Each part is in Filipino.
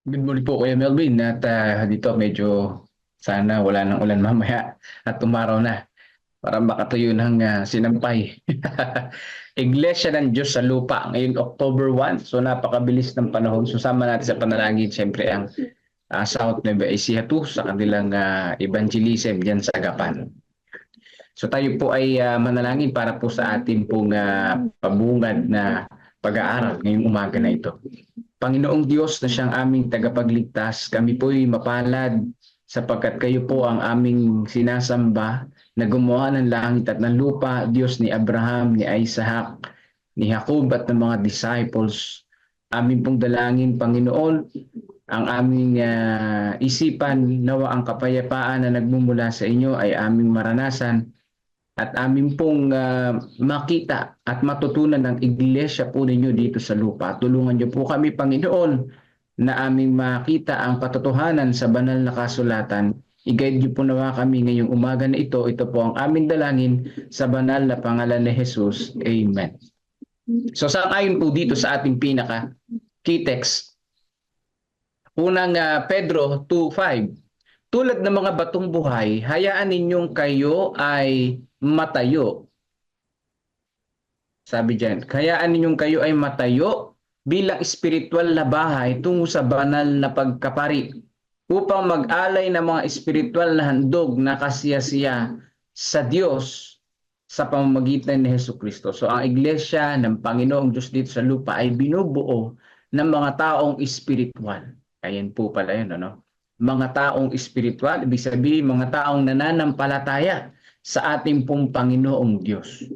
Good morning po Kuya Melvin at ah, dito medyo sana wala nang ulan mamaya at tumaraw na para makatuyo ng ah, sinampay. Iglesia ng Diyos sa lupa ngayon October 1 so napakabilis ng panahon. Susama natin sa panalangin siyempre ang ah, South Nueva Ecija 2 sa kanilang ah, evangelism diyan sa Agapan. So tayo po ay ah, manalangin para po sa ating pong ah, pabungad na pag-aaral ngayong umaga na ito. Panginoong Diyos na siyang aming tagapagligtas, kami po'y mapalad sapagkat kayo po ang aming sinasamba na gumawa ng langit at ng lupa, Diyos ni Abraham, ni Isaac, ni Jacob at ng mga disciples. Amin pong dalangin, Panginoon, ang aming ah, isipan, nawa ang kapayapaan na nagmumula sa inyo ay aming maranasan at amin pong ah, makita at matutunan ng iglesia po ninyo dito sa lupa. Tulungan niyo po kami, Panginoon, na aming makita ang katotohanan sa banal na kasulatan. I-guide niyo po nawa kami ngayong umaga na ito. Ito po ang aming dalangin sa banal na pangalan ni Jesus. Amen. So sa ayon po dito sa ating pinaka key text, unang ah, Pedro 2.5, tulad ng mga batong buhay, hayaan ninyong kayo ay matayo. Sabi diyan, hayaan ninyong kayo ay matayo bilang espiritual na bahay tungo sa banal na pagkapari upang mag-alay ng mga espiritual na handog na kasiyasiya sa Diyos sa pamamagitan ni Hesus Kristo. So ang iglesia ng Panginoong Diyos dito sa lupa ay binubuo ng mga taong espiritual. Ayan po pala yun, ano? Mga taong espiritual, ibig sabihin mga taong nananampalataya sa ating pong Panginoong Diyos.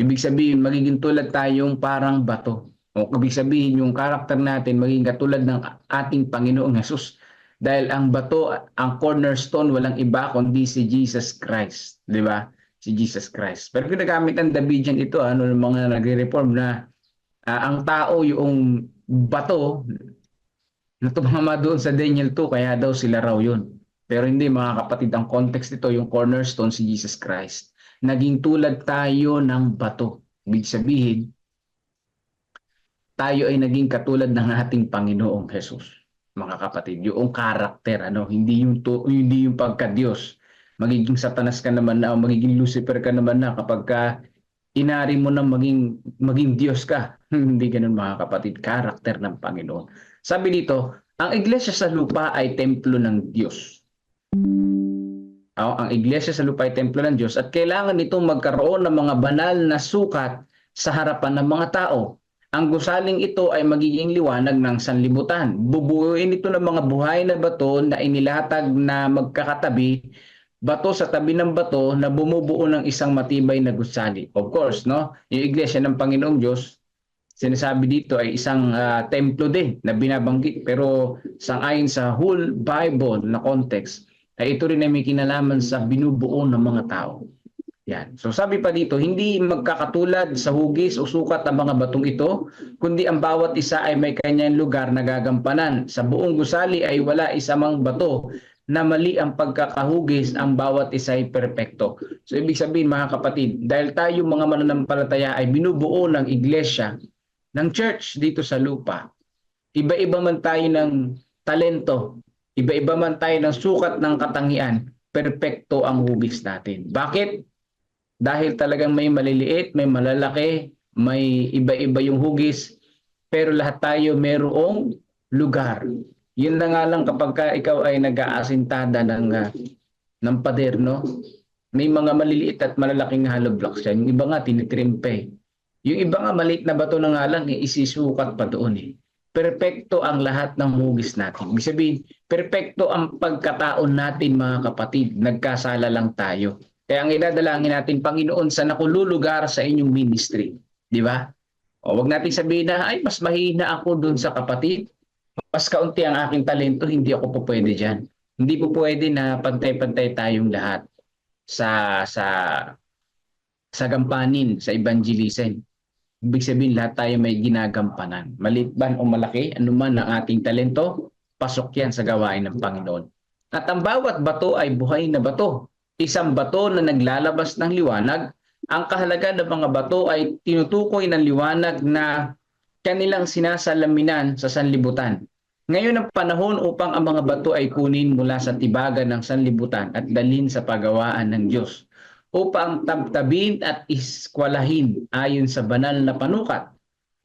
Ibig sabihin, magiging tulad tayong parang bato. O ibig sabihin, yung karakter natin magiging katulad ng ating Panginoong Jesus. Dahil ang bato, ang cornerstone, walang iba kundi si Jesus Christ. Di ba? Si Jesus Christ. Pero ginagamit ang Davidian ito, ano, ng mga nagre-reform na ah, ang tao yung bato na tumama doon sa Daniel 2, kaya daw sila raw yun. Pero hindi mga kapatid, ang context nito, yung cornerstone si Jesus Christ. Naging tulad tayo ng bato. Ibig sabihin, tayo ay naging katulad ng ating Panginoong Jesus. Mga kapatid, yung karakter, ano, hindi yung, to, hindi yung pagka-Diyos. Magiging satanas ka naman na, magiging Lucifer ka naman na kapag ka inari mo na maging, maging Diyos ka. hindi ganun mga kapatid, karakter ng Panginoon. Sabi dito, ang iglesia sa lupa ay templo ng Diyos. Oh, ang iglesia sa lupa ay templo ng Diyos at kailangan nitong magkaroon ng mga banal na sukat sa harapan ng mga tao. Ang gusaling ito ay magiging liwanag ng sanlibutan. Bubuuin ito ng mga buhay na bato na inilatag na magkakatabi, bato sa tabi ng bato na bumubuo ng isang matibay na gusali. Of course, no? Yung iglesia ng Panginoong Diyos, sinasabi dito ay isang ah, templo din na binabanggit pero sangayon sa whole Bible na context ay ito rin ay may kinalaman sa binubuo ng mga tao. Yan. So sabi pa dito, hindi magkakatulad sa hugis o sukat ang mga batong ito, kundi ang bawat isa ay may kanyang lugar na gagampanan. Sa buong gusali ay wala isamang bato na mali ang pagkakahugis, ang bawat isa ay perpekto. So ibig sabihin mga kapatid, dahil tayo mga mananampalataya ay binubuo ng iglesia, ng church dito sa lupa, iba-iba man tayo ng talento, iba-iba man tayo ng sukat ng katangian, perpekto ang hugis natin. Bakit? Dahil talagang may maliliit, may malalaki, may iba-iba yung hugis, pero lahat tayo merong lugar. Yun na nga lang kapag ka ikaw ay nag-aasintada ng, ah, ng pader, no? May mga maliliit at malalaking hollow blocks yan. Yung iba nga tinitrim pa eh. Yung iba nga maliit na bato na nga lang, eh, isisukat pa doon eh. Perpekto ang lahat ng hugis natin. Ibig sabihin, perpekto ang pagkataon natin mga kapatid. Nagkasala lang tayo. Kaya ang idadalangin natin, Panginoon, sa nakululugar sa inyong ministry. Di ba? O wag natin sabihin na, ay, mas mahina ako doon sa kapatid. Mas kaunti ang aking talento, hindi ako po pwede dyan. Hindi po pwede na pantay-pantay tayong lahat sa sa sa gampanin, sa evangelism. Ibig sabihin lahat tayo may ginagampanan. Maliit o malaki, anuman ang ating talento, pasok yan sa gawain ng Panginoon. At ang bawat bato ay buhay na bato. Isang bato na naglalabas ng liwanag. Ang kahalaga ng mga bato ay tinutukoy ng liwanag na kanilang sinasalaminan sa sanlibutan. Ngayon ang panahon upang ang mga bato ay kunin mula sa tibagan ng sanlibutan at dalhin sa pagawaan ng Diyos upang tabtabin at iskwalahin ayon sa banal na panukat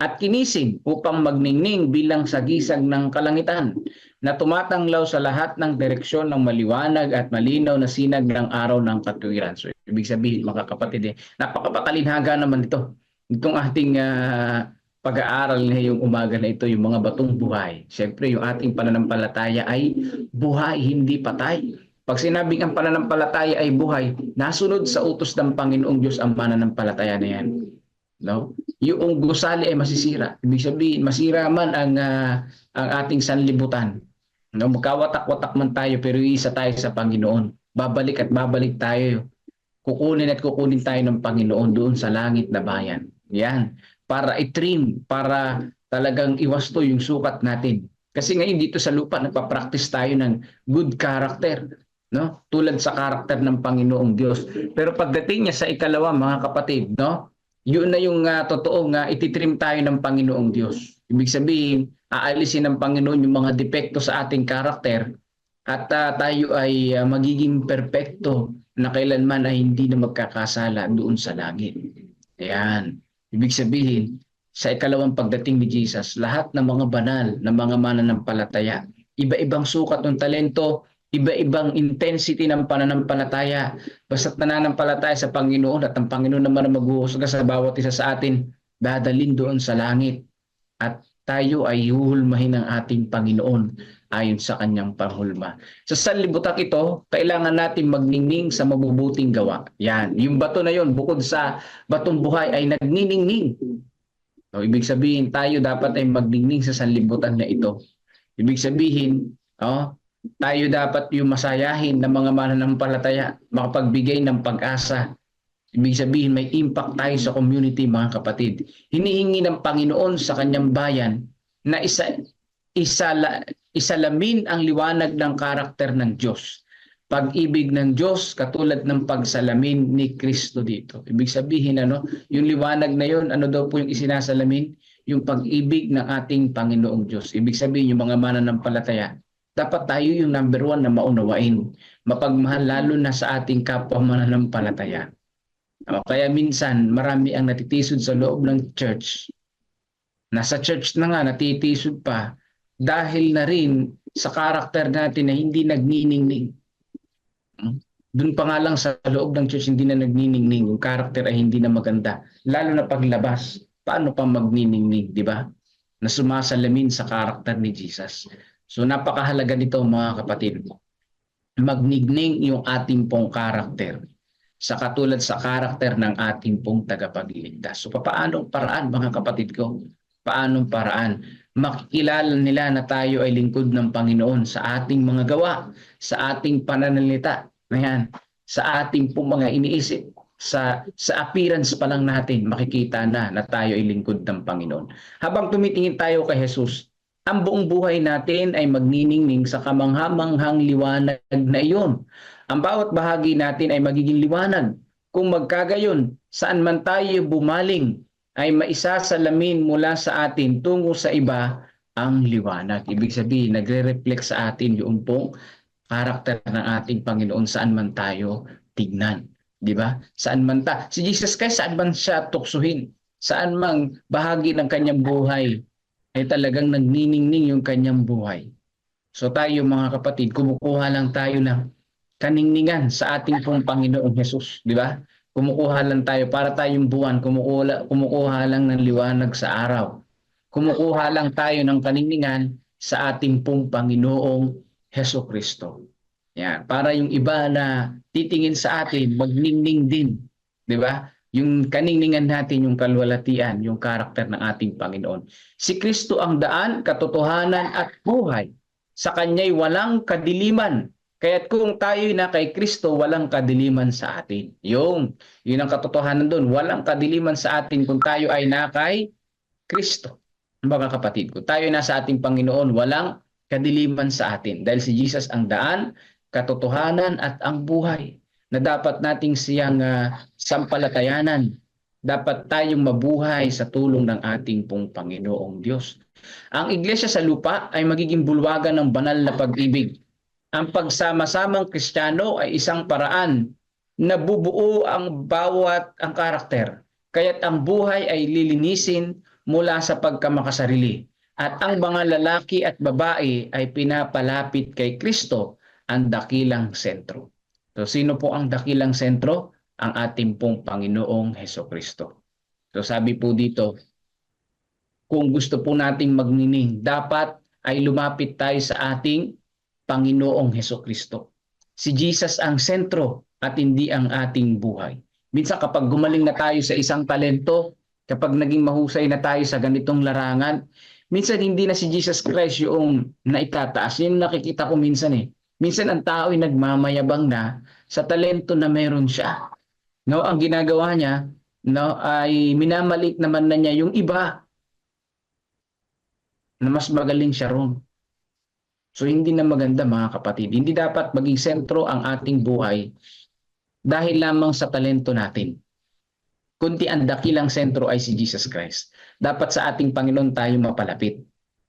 at kinising upang magningning bilang sagisag ng kalangitan na tumatanglaw sa lahat ng direksyon ng maliwanag at malinaw na sinag ng araw ng katuwiran. So, ibig sabihin, mga kapatid, eh, napakapakalinhaga naman ito. Itong ating ah, pag-aaral ngayong umaga na ito, yung mga batong buhay. Siyempre, yung ating pananampalataya ay buhay, hindi patay. Pag sinabing ang pananampalataya ay buhay, nasunod sa utos ng Panginoong Diyos ang pananampalataya na yan. No? Yung gusali ay masisira. Ibig sabihin, masira man ang, ah, ang ating sanlibutan. No? Magkawatak-watak man tayo, pero isa tayo sa Panginoon. Babalik at babalik tayo. Kukunin at kukunin tayo ng Panginoon doon sa langit na bayan. Yan para i-trim, para talagang iwasto yung sukat natin. Kasi ngayon dito sa lupa nagpa-practice tayo ng good character, no? Tulad sa karakter ng Panginoong Diyos. Pero pagdating niya sa ikalawa, mga kapatid, no? Yun na yung uh, totoo nga ititrim tayo ng Panginoong Diyos. Ibig sabihin, aalisin ng Panginoon yung mga depekto sa ating karakter at uh, tayo ay uh, magiging perpekto na kailanman ay hindi na magkakasala doon sa langit. Ayan. Ibig sabihin, sa ikalawang pagdating ni Jesus, lahat ng mga banal na mga mananampalataya, iba-ibang sukat ng talento, iba-ibang intensity ng pananampalataya, basta't nananampalataya sa Panginoon at ang Panginoon naman ang maghuhusga sa bawat isa sa atin, dadalin doon sa langit. At tayo ay huhulmahin ng ating Panginoon ayon sa kanyang panghulma. Sa sanlibutak ito, kailangan natin magningning sa mabubuting gawa. Yan, yung bato na yon bukod sa batong buhay ay nagniningning. So, ibig sabihin, tayo dapat ay magningning sa sanlibutan na ito. Ibig sabihin, oh, tayo dapat yung masayahin ng mga mananampalataya, makapagbigay ng pag-asa. Ibig sabihin, may impact tayo sa community, mga kapatid. Hinihingi ng Panginoon sa kanyang bayan na isa, isala, isalamin ang liwanag ng karakter ng Diyos. Pag-ibig ng Diyos katulad ng pagsalamin ni Kristo dito. Ibig sabihin ano, yung liwanag na yon, ano daw po yung isinasalamin? Yung pag-ibig ng ating Panginoong Diyos. Ibig sabihin yung mga mananampalataya, dapat tayo yung number one na maunawain. Mapagmahal lalo na sa ating kapwa mananampalataya. Kaya minsan marami ang natitisod sa loob ng church. Nasa church na nga, natitisod pa dahil na rin sa karakter natin na hindi nagniningning. Doon pa nga lang sa loob ng church hindi na nagniningning, yung karakter ay hindi na maganda. Lalo na paglabas, paano pa magniningning, di ba? Na sumasalamin sa karakter ni Jesus. So napakahalaga nito mga kapatid. Magnigning yung ating pong karakter sa katulad sa karakter ng ating pong tagapagligtas. So paano paraan mga kapatid ko? Paanong paraan? makikilala nila na tayo ay lingkod ng Panginoon sa ating mga gawa, sa ating pananalita, ayan, sa ating pong mga iniisip, sa sa appearance pa lang natin makikita na na tayo ay lingkod ng Panginoon. Habang tumitingin tayo kay Jesus, ang buong buhay natin ay magniningning sa kamanghamanghang liwanag na iyon. Ang bawat bahagi natin ay magiging liwanag. Kung magkagayon, saan man tayo bumaling, ay maisasalamin mula sa atin tungo sa iba ang liwanag. Ibig sabihin, nagre-reflect sa atin yung pong karakter ng ating Panginoon saan man tayo tignan. Di ba? Saan man ta. Si Jesus Christ, saan man siya tuksuhin. Saan mang bahagi ng kanyang buhay ay talagang nagniningning yung kanyang buhay. So tayo mga kapatid, kumukuha lang tayo ng kaningningan sa ating pong Panginoong Jesus. Di ba? Kumukuha lang tayo para tayong buwan, kumukuha, kumukuha lang ng liwanag sa araw. Kumukuha lang tayo ng kaningingan sa ating pong Panginoong Heso Kristo. Yan, para yung iba na titingin sa atin, magningning din. 'Di ba? Yung kaningningan natin, yung kalwalatian, yung karakter ng ating Panginoon. Si Kristo ang daan, katotohanan at buhay. Sa kanya'y walang kadiliman Kaya't kung tayo na kay Kristo, walang kadiliman sa atin. Yung, yun ang katotohanan doon. Walang kadiliman sa atin kung tayo ay na kay Kristo. Mga kapatid, kung tayo na sa ating Panginoon, walang kadiliman sa atin. Dahil si Jesus ang daan, katotohanan at ang buhay na dapat nating siyang uh, sampalatayanan. dapat tayong mabuhay sa tulong ng ating pong Panginoong Diyos. Ang iglesia sa lupa ay magiging bulwagan ng banal na pag-ibig. Ang pagsama-samang Kristiyano ay isang paraan na bubuo ang bawat ang karakter. Kaya't ang buhay ay lilinisin mula sa pagkamakasarili. At ang mga lalaki at babae ay pinapalapit kay Kristo, ang dakilang sentro. So sino po ang dakilang sentro? Ang ating pong Panginoong Heso Kristo. So sabi po dito, kung gusto po nating magnining, dapat ay lumapit tayo sa ating Panginoong Heso Kristo. Si Jesus ang sentro at hindi ang ating buhay. Minsan kapag gumaling na tayo sa isang talento, kapag naging mahusay na tayo sa ganitong larangan, minsan hindi na si Jesus Christ yung naitataas. Yun nakikita ko minsan eh. Minsan ang tao ay nagmamayabang na sa talento na meron siya. No, ang ginagawa niya no ay minamalik naman na niya yung iba na mas magaling siya ron. So hindi na maganda mga kapatid. Hindi dapat maging sentro ang ating buhay dahil lamang sa talento natin. Kundi ang dakilang sentro ay si Jesus Christ. Dapat sa ating Panginoon tayo mapalapit.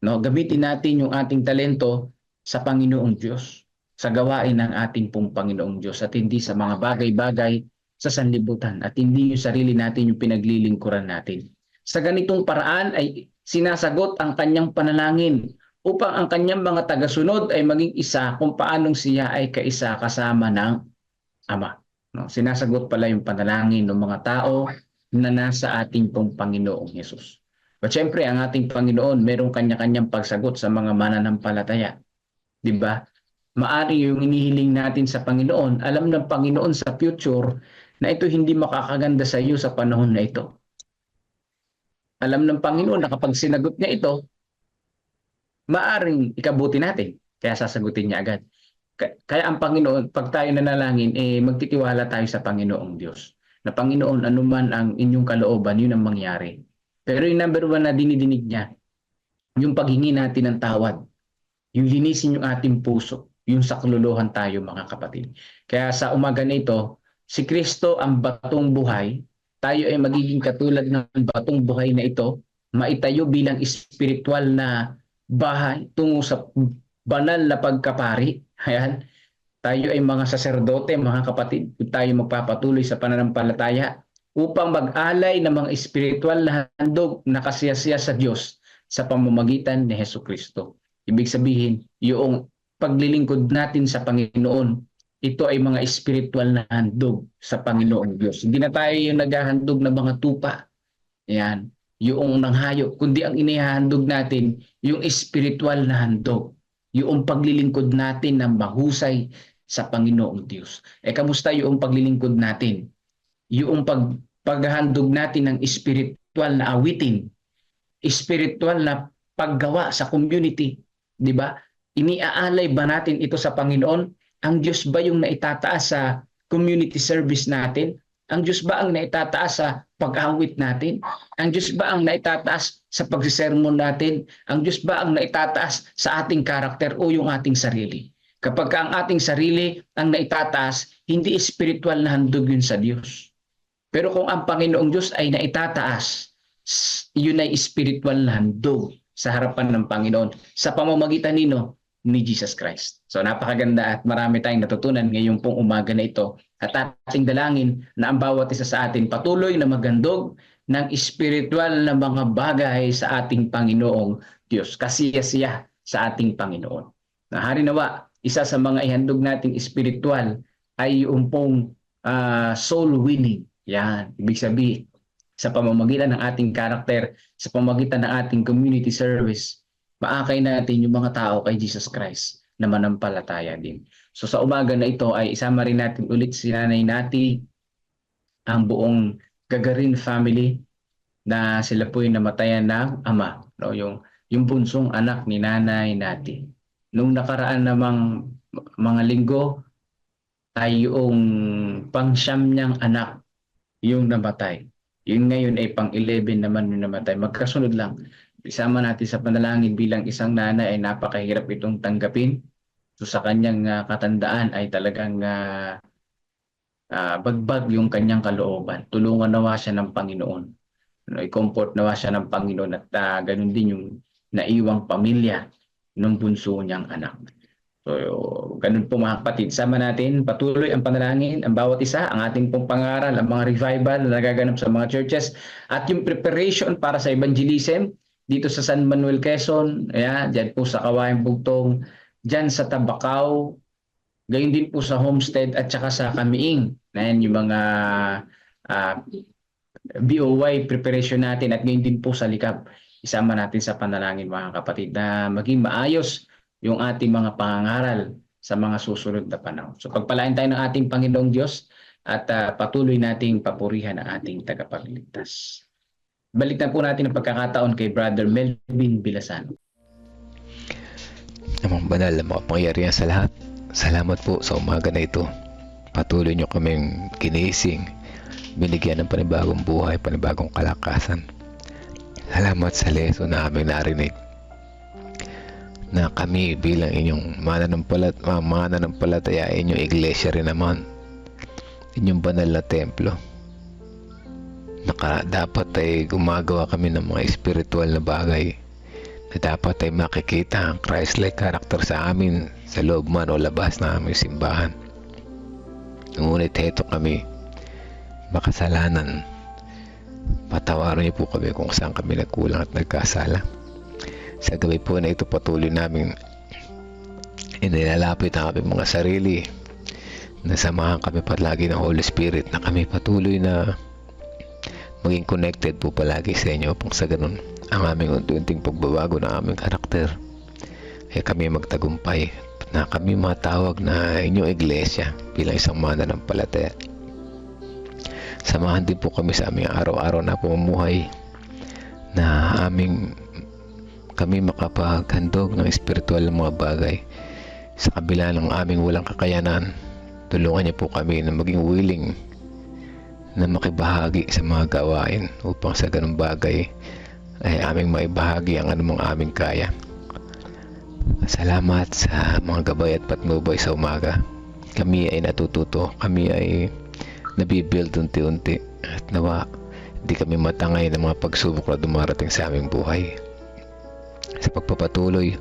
No, gamitin natin yung ating talento sa Panginoong Diyos, sa gawain ng ating pong Panginoong Diyos at hindi sa mga bagay-bagay sa sanlibutan at hindi yung sarili natin yung pinaglilingkuran natin. Sa ganitong paraan ay sinasagot ang kanyang panalangin upang ang kanyang mga tagasunod ay maging isa kung paanong siya ay kaisa kasama ng Ama. No, sinasagot pala yung panalangin ng mga tao na nasa ating pong Panginoong Yesus. But syempre, ang ating Panginoon, merong kanya-kanyang pagsagot sa mga mananampalataya. Ba? Maari yung inihiling natin sa Panginoon, alam ng Panginoon sa future na ito hindi makakaganda sa iyo sa panahon na ito. Alam ng Panginoon na kapag sinagot niya ito, maaring ikabuti natin. Kaya sasagutin niya agad. Kaya ang Panginoon, pag tayo nanalangin, eh, magtitiwala tayo sa Panginoong Diyos. Na Panginoon, anuman ang inyong kalooban, yun ang mangyari. Pero yung number one na dinidinig niya, yung paghingi natin ng tawad, yung linisin yung ating puso, yung sakluluhan tayo mga kapatid. Kaya sa umaga na ito, si Kristo ang batong buhay, tayo ay magiging katulad ng batong buhay na ito, maitayo bilang espiritual na bahay tungo sa banal na pagkapari. Ayan. Tayo ay mga saserdote, mga kapatid. Tayo magpapatuloy sa pananampalataya upang mag-alay ng mga espiritual na handog na kasiyasiya sa Diyos sa pamamagitan ni Heso Kristo. Ibig sabihin, yung paglilingkod natin sa Panginoon, ito ay mga espiritual na handog sa Panginoong Diyos. Hindi na tayo yung naghahandog ng mga tupa. Yan. Yung nanghayo, kundi ang inihahandog natin, yung espiritual na handog. Yung paglilingkod natin ng mahusay sa Panginoong Diyos. Eh, kamusta yung paglilingkod natin? Yung pag, paghahandog natin ng espiritual na awitin, espiritual na paggawa sa community, di ba? Iniaalay ba natin ito sa Panginoon? Ang Diyos ba yung naitataas sa community service natin? Ang Diyos ba ang naitataas sa pag-awit natin? Ang Diyos ba ang naitataas sa pagsisermon natin? Ang Diyos ba ang naitataas sa ating karakter o yung ating sarili? Kapag ang ating sarili ang naitataas, hindi espiritual na handog yun sa Diyos. Pero kung ang Panginoong Diyos ay naitataas, yun ay spiritual na handog sa harapan ng Panginoon sa pamamagitan nino ni Jesus Christ. So napakaganda at marami tayong natutunan ngayong pong umaga na ito at ating dalangin na ang bawat isa sa atin patuloy na magandog ng espiritual na mga bagay sa ating Panginoong Diyos. Kasiyasiya sa ating Panginoon. Na hari nawa, isa sa mga ihandog nating espiritual ay yung pong uh, soul winning. Yan, ibig sabihin, sa pamamagitan ng ating karakter, sa pamamagitan ng ating community service, maakay natin yung mga tao kay Jesus Christ na manampalataya din. So sa umaga na ito ay isama rin natin ulit si Nanay Nati, ang buong Gagarin family na sila po yung namatayan ng ama, no? yung, yung bunsong anak ni Nanay Nati. Nung nakaraan namang mga linggo, ay yung pangsyam niyang anak yung namatay. Yung ngayon ay pang-11 naman yung namatay. Magkasunod lang isama natin sa panalangin bilang isang nanay ay napakahirap itong tanggapin. So sa kanyang uh, katandaan ay talagang uh, ah, bagbag yung kanyang kalooban. Tulungan nawa siya ng Panginoon. No, i-comfort nawa siya ng Panginoon at ah, ganun din yung naiwang pamilya ng bunso niyang anak. So, ganun po mga kapatid. Sama natin patuloy ang panalangin, ang bawat isa, ang ating pong pangaral, ang mga revival na nagaganap sa mga churches, at yung preparation para sa evangelism dito sa San Manuel Quezon, ayan, dyan po sa Kawayan Bugtong, dyan sa Tabacao, gayon din po sa Homestead at saka sa Kamiing. Ayan yung mga ah, BOY preparation natin at gayon din po sa Likap. Isama natin sa panalangin mga kapatid na maging maayos yung ating mga pangangaral sa mga susunod na panahon. So pagpalain tayo ng ating Panginoong Diyos at ah, patuloy nating papurihan ang ating tagapagligtas. Balik na po natin ang pagkakataon kay Brother Melvin Bilasano. Amang banal na makapangyarihan sa lahat. Salamat po sa umaga na ito. Patuloy nyo kaming kinising, binigyan ng panibagong buhay, panibagong kalakasan. Salamat sa leso na aming narinig na kami bilang inyong mananampalat, mananampalataya inyong iglesia rin naman inyong banal na templo naka, dapat ay gumagawa kami ng mga espiritual na bagay na dapat ay makikita ang Christ-like character sa amin sa loob man o labas ng aming simbahan. Ngunit heto kami, makasalanan. Patawarin niyo po kami kung saan kami nagkulang at nagkasala. Sa gabi po na ito patuloy namin inilalapit ang aming mga sarili na samahan kami palagi ng Holy Spirit na kami patuloy na maging connected po palagi sa inyo upang sa ganun. Ang aming unti-unting pagbabago ng aming karakter. Ay kami magtagumpay na kami matawag na inyong iglesia bilang isang mananampalataya. Samahan din po kami sa aming araw-araw na pamumuhay na aming kami makapaghandog ng espiritual na mga bagay sa kabila ng aming walang kakayanan. Tulungan niyo po kami na maging willing na makibahagi sa mga gawain upang sa ganung bagay ay aming maibahagi ang anumang aming kaya. Salamat sa mga gabay at patnubay sa umaga. Kami ay natututo, kami ay nabibuild unti-unti at nawa hindi kami matangay ng mga pagsubok na dumarating sa aming buhay. Sa pagpapatuloy,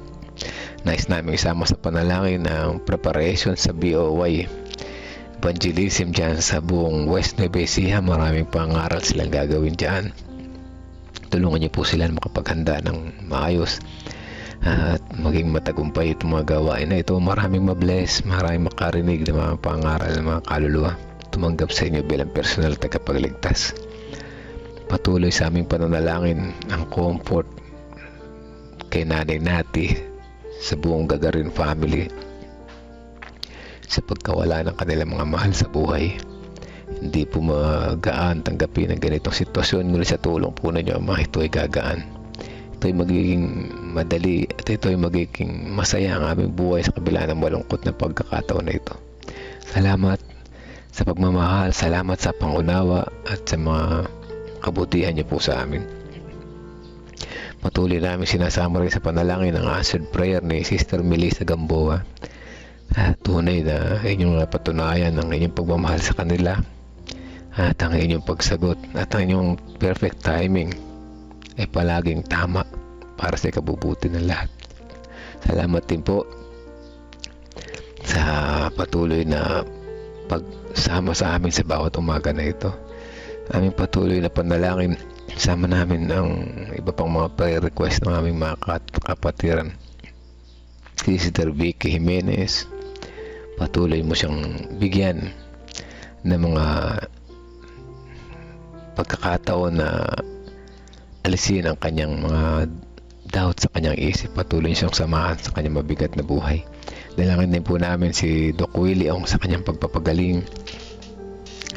nais namin isama sa panalangin ang preparation sa BOY evangelism dyan sa buong West Nueva Ecija. Maraming pangaral silang gagawin dyan. Tulungan niyo po sila makapaghanda ng maayos at maging matagumpay itong mga gawain na ito. Maraming mabless, maraming makarinig ng mga pangaral ng mga kaluluwa. Tumanggap sa inyo bilang personal na tagapagligtas. Patuloy sa aming pananalangin ang comfort kay Nanay Nati sa buong Gagarin family sa pagkawala ng kanilang mga mahal sa buhay. Hindi po magaan tanggapin ang ganitong sitwasyon ngunit sa tulong po ninyo ama ito ay gagaan. Ito ay magiging madali at ito ay magiging masaya ang aming buhay sa kabila ng malungkot na pagkakataon na ito. Salamat sa pagmamahal, salamat sa pangunawa at sa mga kabutihan niyo po sa amin. Patuloy namin sinasama rin sa panalangin ang answered prayer ni Sister Melissa Gamboa at tunay na inyong napatunayan ang inyong pagmamahal sa kanila at ang inyong pagsagot at ang inyong perfect timing ay palaging tama para sa ikabubuti ng lahat. Salamat din po sa patuloy na pagsama sa amin sa bawat umaga na ito. Aming patuloy na panalangin sama namin ang iba pang mga prayer request ng aming mga kapatiran. Si Sister Vicky Jimenez, patuloy mo siyang bigyan ng mga pagkakataon na alisin ang kanyang mga doubt sa kanyang isip. Patuloy siyang samahan sa kanyang mabigat na buhay. Dalangin din po namin si Doc Willie ang sa kanyang pagpapagaling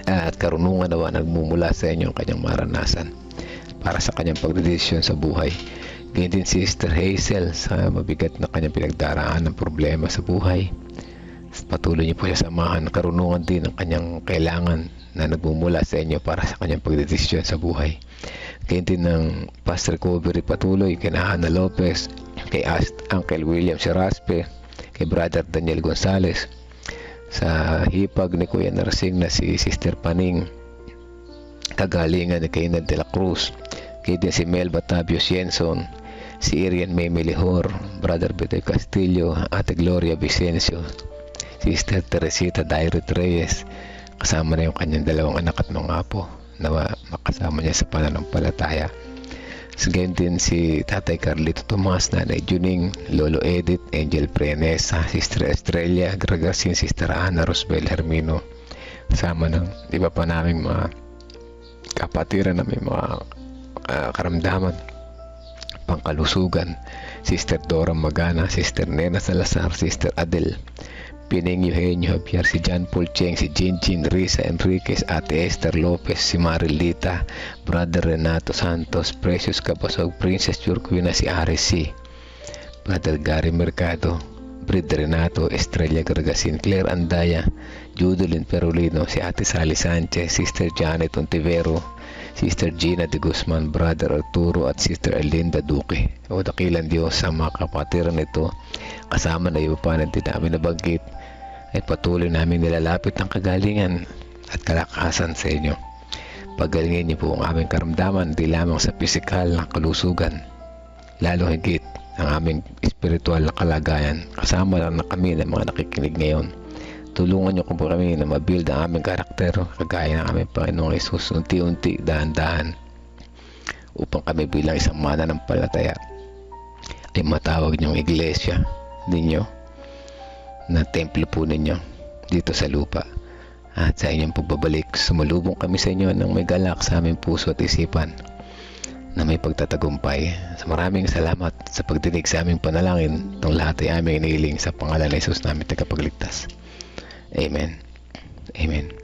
at karunungan nawa nagmumula sa inyo ang kanyang maranasan para sa kanyang pagdedesisyon sa buhay. Ganyan din si Sister Hazel sa mabigat na kanyang pinagdaraan ng problema sa buhay patuloy niyo po siya samahan. Karunungan din ang kanyang kailangan na nagmumula sa inyo para sa kanyang pagdedesisyon sa buhay. Ganyan din ng past recovery patuloy kay Hannah Lopez, kay Uncle William Sharaspe, kay Brother Daniel Gonzales, sa hipag ni Kuya Narsing na si Sister Paning kagalingan ni Kaynan de la Cruz. Kay din si Mel Batavio Sienson si Irian May Melihor Brother Betoy Castillo Ate Gloria Vicencio Sister Teresita Dairit Reyes kasama na yung kanyang dalawang anak at mga apo na makasama niya sa pananampalataya sa gayon din si Tatay Carlito Tomas, Nanay Juning, Lolo Edith, Angel Prenes, Sister Estrella, Gragasin, Sister Ana Rosbel Hermino. Kasama ng iba pa naming mga kapatiran na may mga ah, karamdaman, pangkalusugan. Sister Dora Magana, Sister Nena Salazar, Sister Adel, Pining Eugenio Javier, si John Paul Cheng, si Jinjin Risa Enriquez, Ate Esther Lopez, si Marilita, Brother Renato Santos, Precious Capasog, Princess Jurquina, si RC, Brother Gary Mercado, Brid Renato, Estrella Gargasin, Claire Andaya, Judolin Perolino, si Ate Sally Sanchez, Sister Janet Ontivero, Sister Gina de Guzman, Brother Arturo at Sister Elinda Duque. O dakilan Diyos sa mga kapatiran nito, kasama na iba pa na din namin nabanggit, ay patuloy namin nilalapit ang kagalingan at kalakasan sa inyo. Pagalingin niyo po ang aming karamdaman di lamang sa pisikal na kalusugan, lalo higit ang aming espiritual na kalagayan. Kasama lang na kami ng mga nakikinig ngayon. Tulungan niyo po kami na mabuild ang aming karakter kagaya ng aming Panginoong Yesus unti-unti, dahan-dahan upang kami bilang isang mananampalataya ay matawag niyong iglesia ninyo na templo po ninyo dito sa lupa. At sa inyong pagbabalik, sumalubong kami sa inyo ng may galak sa aming puso at isipan na may pagtatagumpay. Sa maraming salamat sa pagdinig sa aming panalangin. Itong lahat ay aming iniling sa pangalan ng Jesus namin tagapagligtas. Amen. Amen.